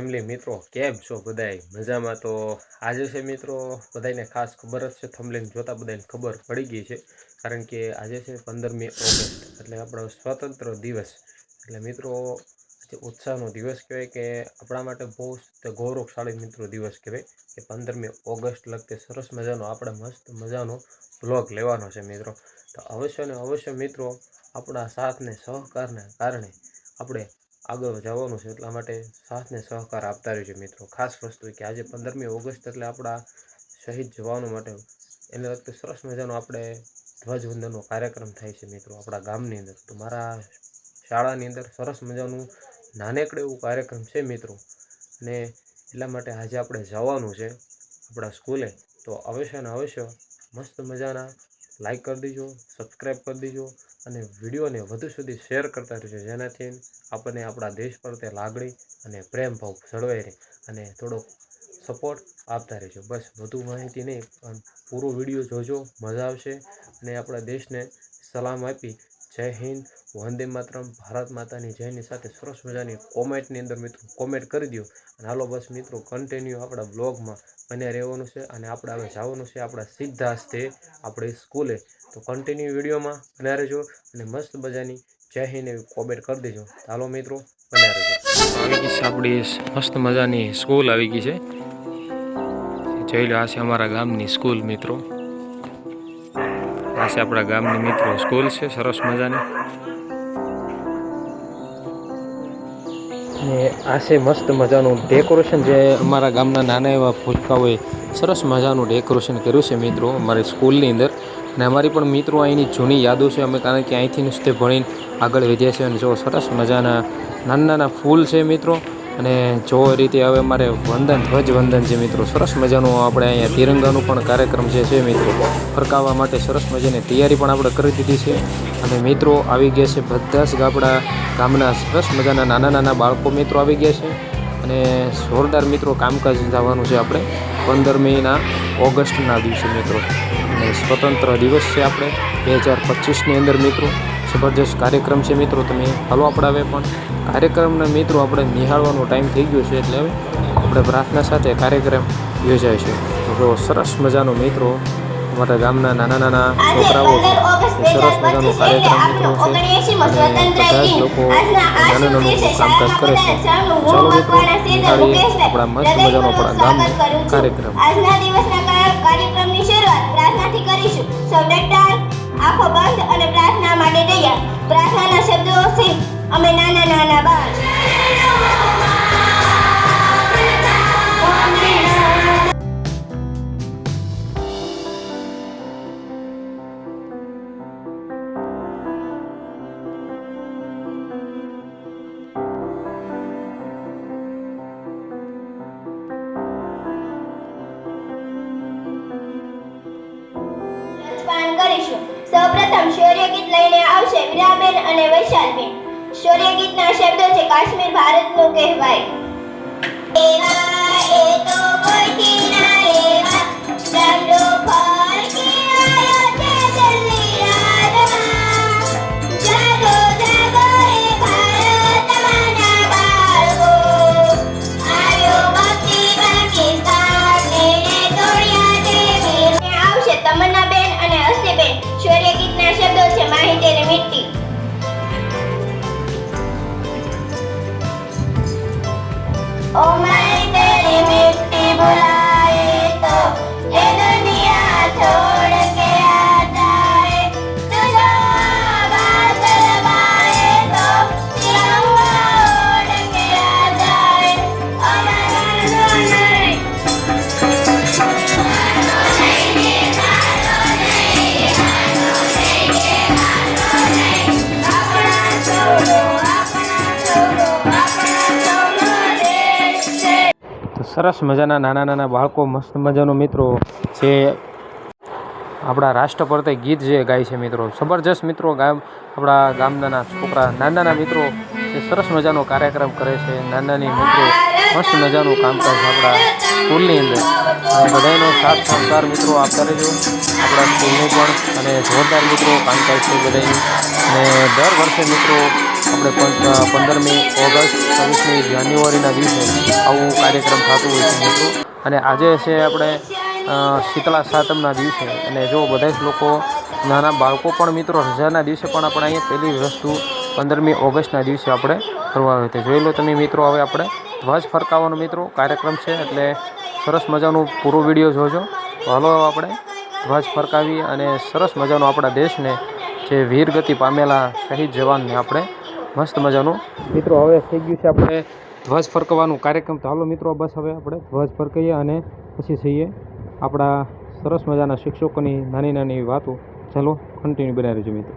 Family મિત્રો, કેમ છો બધાય? મજામાં તો આજે છે મિત્રો બધાને ખાસ ખબર જ છે થમલેન જોતા બધાને ખબર પડી ગઈ છે, કારણ કે આજે છે પંદરમી ઓગસ્ટ, એટલે આપણો સ્વતંત્ર દિવસ. એટલે મિત્રો, જે ઉત્સાહનો દિવસ કહેવાય કે આપણા માટે બહુ ગૌરવશાળી મિત્રો દિવસ કહેવાય કે પંદરમી ઓગસ્ટ લગતે સરસ મજાનો, આપણે મસ્ત મજાનો બ્લોગ લેવાનો છે મિત્રો. તો અવશ્ય ને અવશ્ય મિત્રો, આપણા સાથને સહકારને કારણે આપણે આગળ જવાનું છે એટલા માટે સાથને સહકાર આપતા રહેજો મિત્રો. ખાસ વસ્તુ કે આજે પંદરમી ઓગસ્ટ એટલે આપણા શહીદ જવાનો માટે એને લગતું સરસ મજાનો આપણે ધ્વજવંદનનો કાર્યક્રમ થાય છે મિત્રો આપણા ગામની અંદર. તો મારા શાળાની અંદર સરસ મજાનું નાનેકડે એવું કાર્યક્રમ છે મિત્રો. ને એટલા માટે આજે આપણે જવાનું છે આપણા સ્કૂલે. તો અવશ્ય ને અવશ્ય મસ્ત મજાના લાઈક કરી દેજો સબસ્ક્રાઈબ કરી દેજો અને વિડીયોને વધુ સુધી શેર કરતા રહેજો. જેનાથી આપણને આપણા દેશ પ્રત્યે લાગણી અને પ્રેમ ભાવ જળવાઈ રહે અને થોડોક સપોર્ટ આપતા રહેજો. બસ, વધુ માહિતી નહીં પૂરો વીડિયો જોજો. મજા આવશે અને આપણા દેશને સલામ આપી જય હિન્દ, વંદે માતરમ, ભારત માતાની જયની સાથે સરસ મજાની કોમેન્ટની અંદર મિત્રો કોમેન્ટ કરી દો અને હાલો બસ મિત્રો કન્ટિન્યુ આપણા બ્લોગમાં બને રહેવાનું છે અને આપણે હવે જવાનું છે આપણા સીધા હસ્તે આપણે સ્કૂલે. તો કન્ટિન્યુ વિડીયોમાં બન્યા રહેજો અને મસ્ત મજાની જય હિન્દ એવી કોમેન્ટ કરી દેજો. ચાલો મિત્રો, બન્યા રહેજો. આવી ગઈ છે આપણી મસ્ત મજાની સ્કૂલ આવી ગઈ છે. જોઈ લો આ છે અમારા ગામની સ્કૂલ મિત્રો. છે આપણા ગામની મિત્રો સ્કૂલ છે, સરસ મજાની. ને આ છે મસ્ત મજાનું ડેકોરેશન જે અમારા ગામના નાના એવા ભૂચકાઓએ સરસ મજાનું ડેકોરેશન કર્યું છે મિત્રો અમારી સ્કૂલની અંદર. અને અમારી પણ મિત્રો અહીંની જૂની યાદો છે, અમે કારણ કે અહીંથી નુસતે ભણીને આગળ વધ્યા છે અને જો સરસ મજાના નાના નાના ફૂલ છે મિત્રો. અને જો રીતે હવે અમારે વંદન ધ્વજ વંદન છે મિત્રો, સરસ મજાનું આપણે અહીંયા તિરંગાનું પણ કાર્યક્રમ જે છે મિત્રો, ફરકાવવા માટે સરસ મજાની તૈયારી પણ આપણે કરી દીધી છે. અને મિત્રો, આવી ગયા છે બધા જ આપણા ગામના સરસ મજાના નાના નાના બાળકો મિત્રો આવી ગયા છે. અને જોરદાર મિત્રો કામકાજ જવાનું છે આપણે પંદરમીના ઓગસ્ટના દિવસે મિત્રો. અને સ્વતંત્ર દિવસ છે આપણે. બે હજાર પચીસની અંદર મિત્રો જબરજસ્ત કાર્યક્રમ છે મિત્રો. તમે હાલો આપણે હવે પણ કાર્યક્રમના મિત્રો આપણે નિહાળવાનો ટાઈમ થઈ ગયો છે એટલે હવે આપણે પ્રાર્થના સાથે કાર્યક્રમ યોજાય છે. તો સરસ મજાનો મિત્રો અમારા ગામના નાના નાના છોકરાઓ છે. સરસ મજાનો કાર્યક્રમ મિત્રો છે. અને બધા જ લોકો નાનું નાનું કામકાજ કરે છે. ચાલો મિત્રો નિહાળીએ. આપણા મસ્ત મજાનો આપણા ગામનો કાર્યક્રમ આજના દિવસના કાર્યક્રમની શરૂઆત. પ્રાર્થનાથી કરીશું. સૌ આંખો બંધ અને પ્રાર્થના માટે તૈયાર. પ્રાર્થનાના શબ્દોથી અમે નાના નાના બાળ. કરીશું. સૌપ્રથમ શૌર્યગીત લઈને આવશે વીરાબેન અને વૈશાલબેન. શૌર્યગીતના શબ્દો છે કાશ્મીર ભારતનું કહેવાય. એવા એ તો કોઈથી Oh my baby, baby, baby. સરસ મજાના નાના નાના બાળકો, મસ્ત મજાનો મિત્રો જે આપણા રાષ્ટ્રપતિ ગીત જે ગાય છે મિત્રો. જબરજસ્ત મિત્રો ગામ, આપણા ગામના છોકરા નાના મિત્રો જે સરસ મજાનો કાર્યક્રમ કરે છે. નાના નાની મિત્રો મસ્ત મજાનું કામકાજ આપણા સ્કૂલની અંદર. બધાનો સાથ સહકાર મિત્રો આપતા રહેજો. આપણા સ્કૂલનું પણ અને જોરદાર મિત્રો કામકાજ છે બધાનું. અને દર વર્ષે મિત્રો આપણે પંદરમી ઓગસ્ટ, છવ્વીસમી જાન્યુઆરીના દિવસે આવું કાર્યક્રમ થતું હોય છે મિત્રો. અને આજે છે આપણે શીતળા સાતમના દિવસે. અને જો બધા જ લોકો, નાના બાળકો પણ મિત્રો રજાના દિવસે પણ આપણે અહીંયા પહેલી વસ્તુ પંદરમી ઓગસ્ટના દિવસે આપણે કરવા આવે છે. જોઈ લો તમે મિત્રો હવે આપણે ધ્વજ ફરકાવવાનો મિત્રો કાર્યક્રમ છે, એટલે સરસ મજાનું પૂરો વીડિયો જોજો. તો હાલો આપણે ધ્વજ ફરકાવી અને સરસ મજાનો આપણા દેશને જે વીરગતિ પામેલા શહીદ જવાનને આપણે મસ્ત મજાનો. મિત્રો, હવે થઈ ગયું છે આપણે ધ્વજ ફરકવાનું કાર્યક્રમ. તો હાલો મિત્રો, બસ હવે આપણે ધ્વજ ફરકાઈએ અને પછી જઈએ આપણા સરસ મજાના શિક્ષકોની નાની નાની વાતો. ચાલો કન્ટિન્યુ બનાવી રહેજો મિત્રો.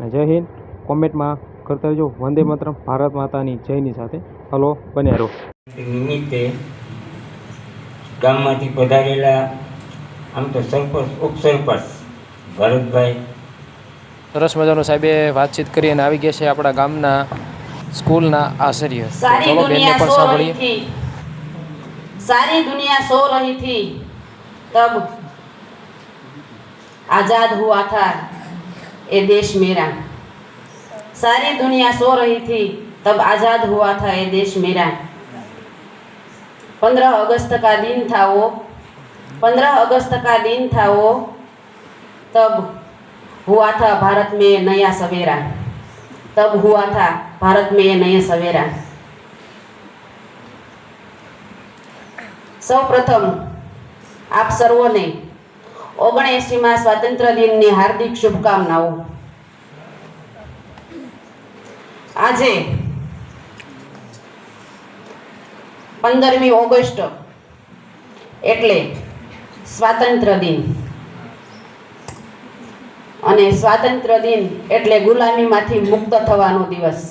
અને જય હિન્દ. કોમેન્ટમાં કરતા રહેજો. વંદે માતરમ. ભારત માતાની જયની સાથે. હલો, બન્યા રહો. નિમિત્તે ગામમાંથી પધારેલા આમ તો સરપંચ, ઉપસરપંચ ભરતભાઈ સરસ મજાનું સાહેબે વાતચીત કરી અને આવી ગયા છે આપણા ગામના સ્કૂલના આચાર્ય તો सारी ચલો બેનને दुनिया પણ सो સાંભળીએ रही थी सारी दुनिया सो रही थी तब आजाद हुआ था ये देश मेरा सारी दुनिया सो रही थी तब आजाद हुआ था ये देश मेरा पंद्रह अगस्त का दिन था वो पंद्रह अगस्त का दिन था वो तब हुआ था भारत में नया सवेरा तब हुआ था भारत में ये नया सवेरा સૌ પ્રથમ આપ સર્વોને ઓગણએંસીમાં સ્વાતંત્ર્ય દિનની હાર્દિક શુભકામનાઓ આજે પંદરમી ઓગસ્ટ એટલે સ્વાતંત્ર્ય દિન અને સ્વાતંત્ર્ય દિન એટલે ગુલામીમાંથી મુક્ત થવાનો દિવસ.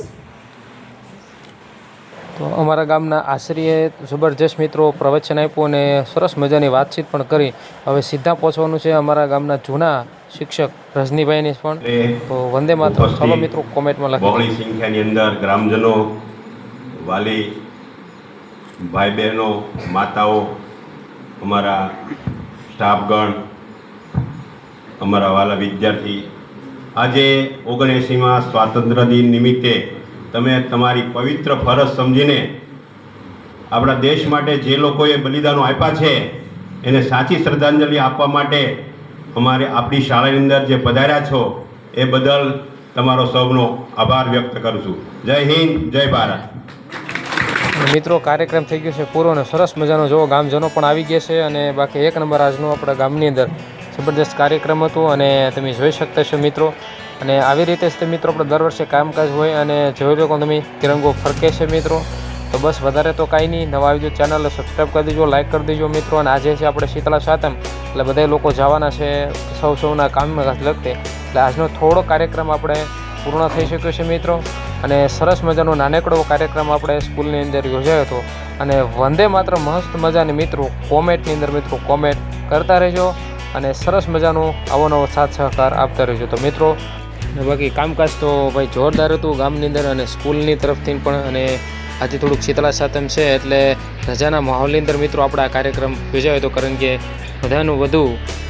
તો અમારા ગામના આશ્રીએ જબરજસ્ત મિત્રો પ્રવચન આપ્યું અને સરસ મજાની વાતચીત પણ કરી. હવે સીધા પહોંચવાનું છે અમારા ગામના જૂના શિક્ષક રજનીભાઈની પણ. તો વંદે માત્ર ચાલો મિત્રો કોમેન્ટમાં લખી બહોળી સંખ્યાની અંદર ગ્રામજનો વાલી ભાઈ બહેનો માતાઓ અમારા સ્ટાફગણ અમારા વાલા વિદ્યાર્થી, આજે ઓગણએંસીમાં સ્વાતંત્ર્ય દિન નિમિત્તે તમે તમારી પવિત્ર ફરજ સમજીને આપણા દેશ માટે જે લોકોએ બલિદાનો આપ્યા છે, એને સાચી શ્રદ્ધાંજલિ આપવા માટે અમારે આપણી શાળાની અંદર જે પધાર્યા છો, એ બદલ તમારો સૌનો આભાર વ્યક્ત કરું છું. જય હિન્દ, જય ભારત. મિત્રો, કાર્યક્રમ થઈ ગયો છે પૂરો અને સરસ મજાનો. જોવો ગામજનો પણ આવી ગયા છે અને બાકી એક નંબર આજનો આપણા ગામની અંદર જબરદસ્ત કાર્યક્રમ હતો અને તમે જોઈ શકતા છો મિત્રો. અને આવી રીતે જ મિત્રો આપણે દર વર્ષે કામકાજ હોય અને જોઈ લો તમે તિરંગો ફરકે છે મિત્રો. તો બસ વધારે તો કાંઈ નહીં. નવા આવી ચેનલને સબસ્ક્રાઈબ કરી દેજો લાઇક કરી દેજો મિત્રો. અને આજે છે આપણે શીતળા સાતમ. એટલે બધા લોકો જવાના છે સૌ સૌના કામમાં લગતે. એટલે આજનો થોડો કાર્યક્રમ આપણે પૂર્ણ થઈ શક્યો છે મિત્રો. અને સરસ મજાનો નાનકડો કાર્યક્રમ આપણે સ્કૂલની અંદર યોજાયો હતો. અને વંદે માત્ર મસ્ત મજાની મિત્રો, કોમેન્ટની અંદર મિત્રો કોમેન્ટ કરતા રહેજો. અને સરસ મજાનો આવો નવો સાથ સહકાર આપતા રહેજો. તો મિત્રો બાકી કામકાજ તો ભાઈ જોરદાર હતું ગામની અંદર અને સ્કૂલની તરફથી પણ અને આજે થોડુંક શીતળા સાતમ છે એટલે રજાના માહોલની અંદર મિત્રો આપણે આ કાર્યક્રમ યોજાયો હતો કારણ કે બધાનું વધુ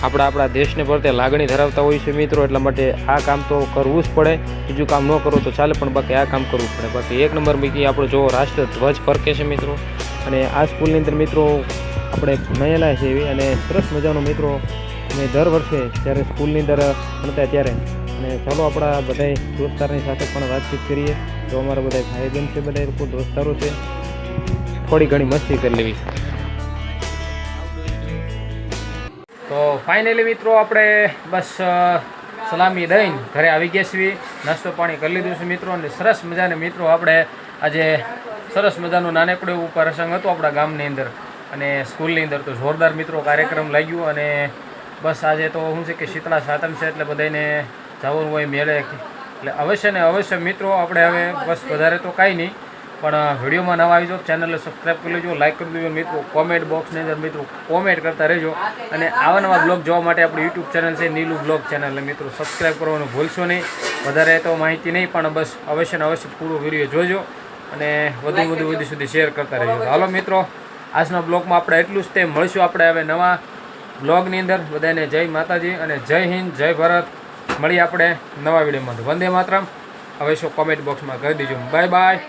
આપણા આપણા દેશને પ્રત્યે લાગણી ધરાવતા હોય છે મિત્રો, એટલા માટે આ કામ તો કરવું જ પડે. બીજું કામ ન કરો તો ચાલે, પણ બાકી આ કામ કરવું પડે. બાકી એક નંબર બીજી આપણો જો રાષ્ટ્ર ધ્વજ ફરકે છે મિત્રો. અને આ સ્કૂલની અંદર મિત્રો આપણે ભણેલા છે એવી અને સરસ મજાનો મિત્રો અમે દર વર્ષે જ્યારે સ્કૂલની અંદર ભણતા ત્યારે. અને ચાલો આપણા બધા દોસ્તારની સાથે પણ વાતચીત કરીએ. તો અમારા બધા ભાઈ બહેન છે બધા લોકો દોસ્તારો છે. થોડી ઘણી મસ્તી કરી લેવી. તો ફાઇનલી મિત્રો આપણે બસ સલામી દઈને ઘરે આવી ગયા છીએ. નાસ્તો પાણી કરી લીધું છે મિત્રો અને સરસ મજાના મિત્રો આપણે આજે સરસ મજાનું નાનકડું એવું પ્રસંગ હતો આપણા ગામની અંદર. અને સ્કૂલની અંદર તો જોરદાર મિત્રો કાર્યક્રમ લાગ્યું અને બસ આજે તો શું છે કે શીતળા સાતમ છે એટલે બધાને જવાનું હોય મેળે. એટલે અવશ્ય ને અવશ્ય મિત્રો, આપણે હવે બસ વધારે તો કાંઈ નહીં, પણ વિડીયોમાં નવા આવી જાઓ, ચેનલને સબસ્ક્રાઈબ કરી લેજો લાઈક કરી દેજો, મિત્રો કોમેન્ટ બોક્સની અંદર મિત્રો કોમેન્ટ કરતા રહેજો. અને આવા નવા બ્લોગ જોવા માટે આપણી યુટ્યુબ ચેનલ છે, નીલું બ્લોગ ચેનલને મિત્રો સબસ્ક્રાઈબ કરવાનું ભૂલશો નહીં. વધારે તો માહિતી નહીં, પણ બસ અવશ્ય ને અવશ્ય પૂરો વીડિયો જોજો અને વધુ વધુ વધુ સુધી શેર કરતા રહેજો. હાલો મિત્રો આજના બ્લોગમાં આપણે એટલું જ તે મળીશું. આપણે હવે નવા બ્લોગની અંદર. બધાને જય માતાજી અને જય હિન્દ, જય ભારત. મળીએ આપણે નવા વિડીયોમાં. વંદે માતરમ. શું કોમેન્ટ બોક્સમાં કહી દીજો બાય બાય